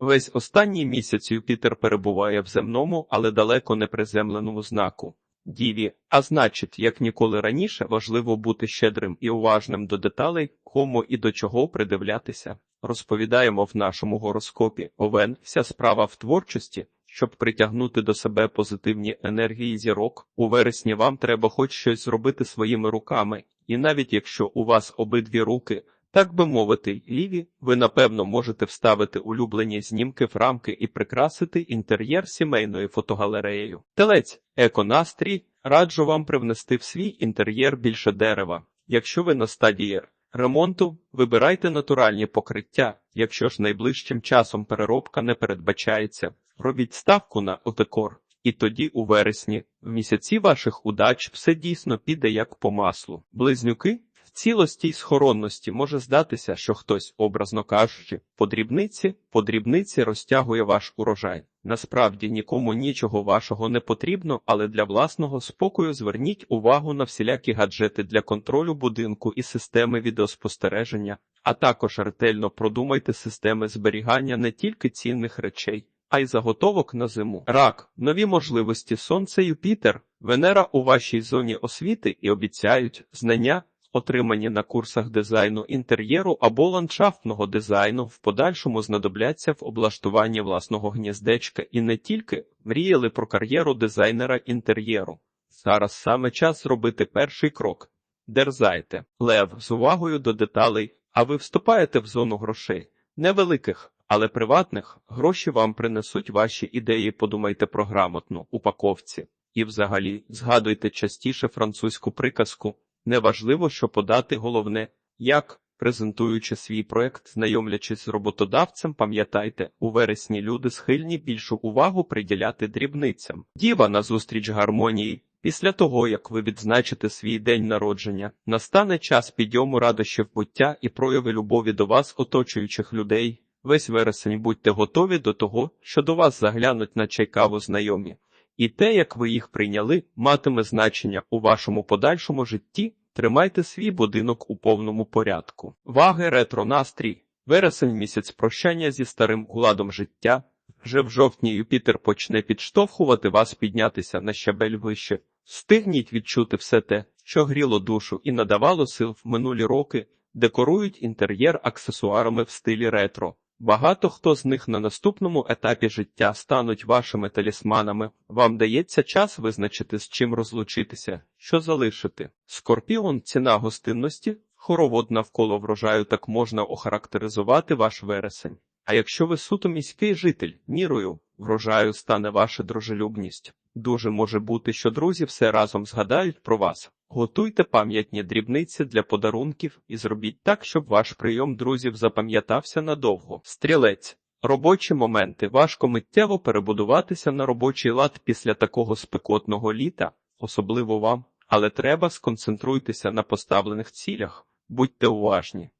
Весь останній місяць Юпітер перебуває в земному, але далеко не приземленому знаку. Діві, а значить, як ніколи раніше, важливо бути щедрим і уважним до деталей, кому і до чого придивлятися. Розповідаємо в нашому гороскопі Овен, вся справа в творчості. Щоб притягнути до себе позитивні енергії зірок, у вересні вам треба хоч щось зробити своїми руками, і навіть якщо у вас обидві руки, так би мовити, ліві, ви напевно можете вставити улюблені знімки в рамки і прикрасити інтер'єр сімейною фотогалереєю. Телець, еконастрій, раджу вам привнести в свій інтер'єр більше дерева. Якщо ви на стадії ремонту, вибирайте натуральні покриття. Якщо ж найближчим часом переробка не передбачається, робіть ставку на отекор. І тоді, у вересні, в місяці ваших удач, все дійсно піде як по маслу. Близнюки цілості й схоронності може здатися, що хтось, образно кажучи, по дрібниці, по дрібниці розтягує ваш урожай. Насправді нікому нічого вашого не потрібно, але для власного спокою зверніть увагу на всілякі гаджети для контролю будинку і системи відеоспостереження, а також ретельно продумайте системи зберігання не тільки цінних речей, а й заготовок на зиму. Рак, нові можливості Сонце, Юпітер, Венера у вашій зоні освіти і обіцяють знання. Отримані на курсах дизайну інтер'єру або ландшафтного дизайну в подальшому знадобляться в облаштуванні власного гніздечка і не тільки мріяли про кар'єру дизайнера інтер'єру. Зараз саме час зробити перший крок. Дерзайте, лев з увагою до деталей, а ви вступаєте в зону грошей, невеликих, але приватних гроші вам принесуть ваші ідеї. Подумайте про грамотну упаковці. І, взагалі, згадуйте частіше французьку приказку. Неважливо, що подати, головне, як, презентуючи свій проект, знайомлячись з роботодавцем, пам'ятайте, у вересні люди схильні більшу увагу приділяти дрібницям. Діва назустріч гармонії. Після того, як ви відзначите свій день народження, настане час підйому радощів буття і прояви любові до вас, оточуючих людей. Весь вересень будьте готові до того, що до вас заглянуть на чайкаву знайомі. І те, як ви їх прийняли, матиме значення у вашому подальшому житті. Тримайте свій будинок у повному порядку. Ваги ретро настрій. Вересень місяць прощання зі старим уладом життя. Вже в жовтні Юпітер почне підштовхувати вас піднятися на щабель вище. Стигніть відчути все те, що гріло душу і надавало сил в минулі роки, декорують інтер'єр аксесуарами в стилі ретро. Багато хто з них на наступному етапі життя стануть вашими талісманами. Вам дається час визначити, з чим розлучитися, що залишити. Скорпіон, ціна гостинності, хоровод навколо врожаю так можна охарактеризувати ваш вересень. А якщо ви суто міський житель, мірою врожаю стане ваша дружелюбність. Дуже може бути, що друзі все разом згадають про вас. Готуйте пам'ятні дрібниці для подарунків і зробіть так, щоб ваш прийом друзів запам'ятався надовго. Стрілець. Робочі моменти важко миттєво перебудуватися на робочий лад після такого спекотного літа, особливо вам, але треба сконцентруйтеся на поставлених цілях, будьте уважні.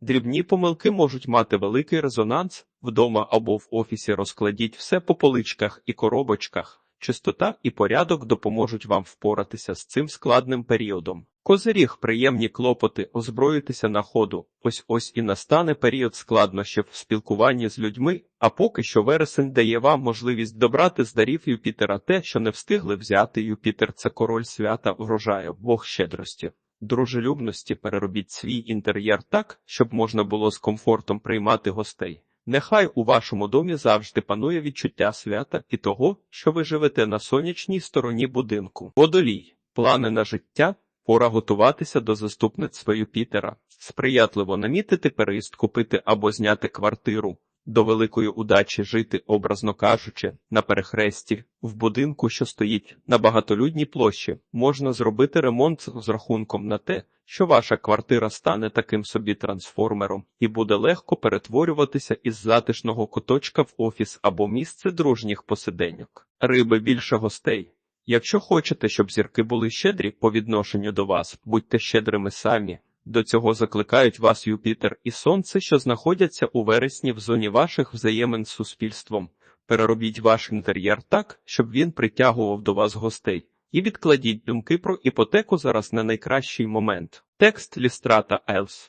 Дрібні помилки можуть мати великий резонанс вдома або в офісі розкладіть все по поличках і коробочках. Чистота і порядок допоможуть вам впоратися з цим складним періодом. Козиріг приємні клопоти, озброїтися на ходу. Ось ось і настане період складнощів в спілкуванні з людьми, а поки що вересень дає вам можливість добрати з дарів Юпітера те, що не встигли взяти Юпітер це король свята врожаю, Бог щедрості. Дружелюбності переробіть свій інтер'єр так, щоб можна було з комфортом приймати гостей. Нехай у вашому домі завжди панує відчуття свята і того, що ви живете на сонячній стороні будинку. Водолій, плани на життя, пора готуватися до заступництва Юпітера, сприятливо намітити переїзд купити або зняти квартиру. До великої удачі жити, образно кажучи, на перехресті, в будинку, що стоїть на багатолюдній площі, можна зробити ремонт з рахунком на те, що ваша квартира стане таким собі трансформером і буде легко перетворюватися із затишного куточка в офіс або місце дружніх посиденьок. Риби більше гостей. Якщо хочете, щоб зірки були щедрі по відношенню до вас, будьте щедрими самі. До цього закликають вас Юпітер і Сонце, що знаходяться у вересні в зоні ваших взаємин з суспільством. Переробіть ваш інтер'єр так, щоб він притягував до вас гостей. І відкладіть думки про іпотеку зараз на найкращий момент. Текст Лістрата Елс